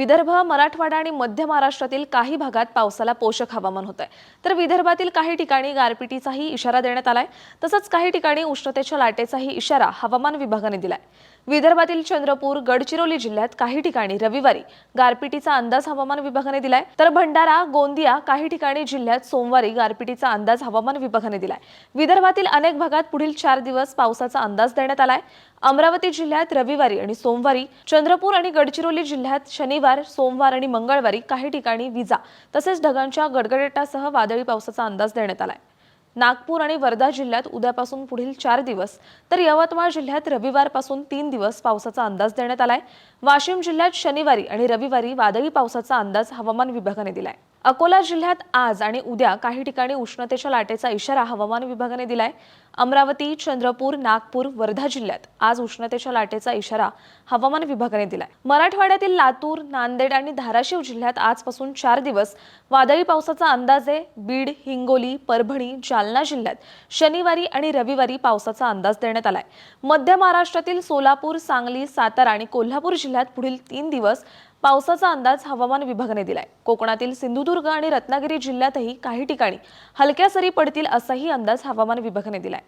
विदर्भ मराठवाडा आणि मध्य महाराष्ट्रातील काही भागात पावसाला पोषक हवामान होत आहे तर विदर्भातील काही ठिकाणी गारपिटीचाही इशारा देण्यात आलाय. तसंच काही ठिकाणी उष्णतेच्या लाटेचाही इशारा हवामान विभागाने दिलाय. विदर्भातील चंद्रपूर गडचिरोली जिल्ह्यात काही ठिकाणी रविवारी गारपिटीचा अंदाज हवामान विभागाने दिलाय. तर भंडारा गोंदिया काही ठिकाणी जिल्ह्यात सोमवारी गारपिटीचा अंदाज हवामान विभागाने दिलाय. विदर्भातील अनेक भागात पुढील चार दिवस पावसाचा अंदाज देण्यात आलाय. अमरावती जिल्ह्यात रविवारी आणि सोमवारी चंद्रपूर आणि गडचिरोली जिल्ह्यात शनिवार सोमवार आणि मंगळवारी काही ठिकाणी विजा तसेच ढगांच्या गडगडाटासह वादळी पावसाचा अंदाज देण्यात आलाय. नागपूर आणि वर्धा जिल्ह्यात उद्यापासून पुढील चार दिवस तर यवतमाळ जिल्ह्यात रविवारपासून तीन दिवस पावसाचा अंदाज देण्यात आलाय. वाशिम जिल्ह्यात शनिवारी आणि रविवारी वादळी पावसाचा अंदाज हवामान विभागाने दिलाय. अकोला जिल्ह्यात आज आणि उद्या काही ठिकाणी उष्णतेच्या लाटेचा इशारा हवामान विभागाने दिलाय. अमरावती चंद्रपूर नागपूर वर्धा जिल्ह्यात आज उष्णतेच्या लाटेचा इशारा हवामान विभागाने दिलाय. मराठवाड्यातील लातूर नांदेड आणि धाराशिव जिल्ह्यात आजपासून चार दिवस वादळी पावसाचा अंदाज आहे. बीड हिंगोली परभणी जालना जिल्ह्यात शनिवारी आणि रविवारी पावसाचा अंदाज देण्यात आलाय. मध्य महाराष्ट्रातील सोलापूर सांगली सातारा आणि कोल्हापूर जिल्ह्यात पुढील तीन दिवस पावसाचा अंदाज हवामान विभागाने दिलाय. कोकणातील सिंधुदुर्ग आणि रत्नागिरी जिल्ह्यातही काही ठिकाणी हलक्या सरी पडतील असाही अंदाज हवामान विभागाने दिलाय.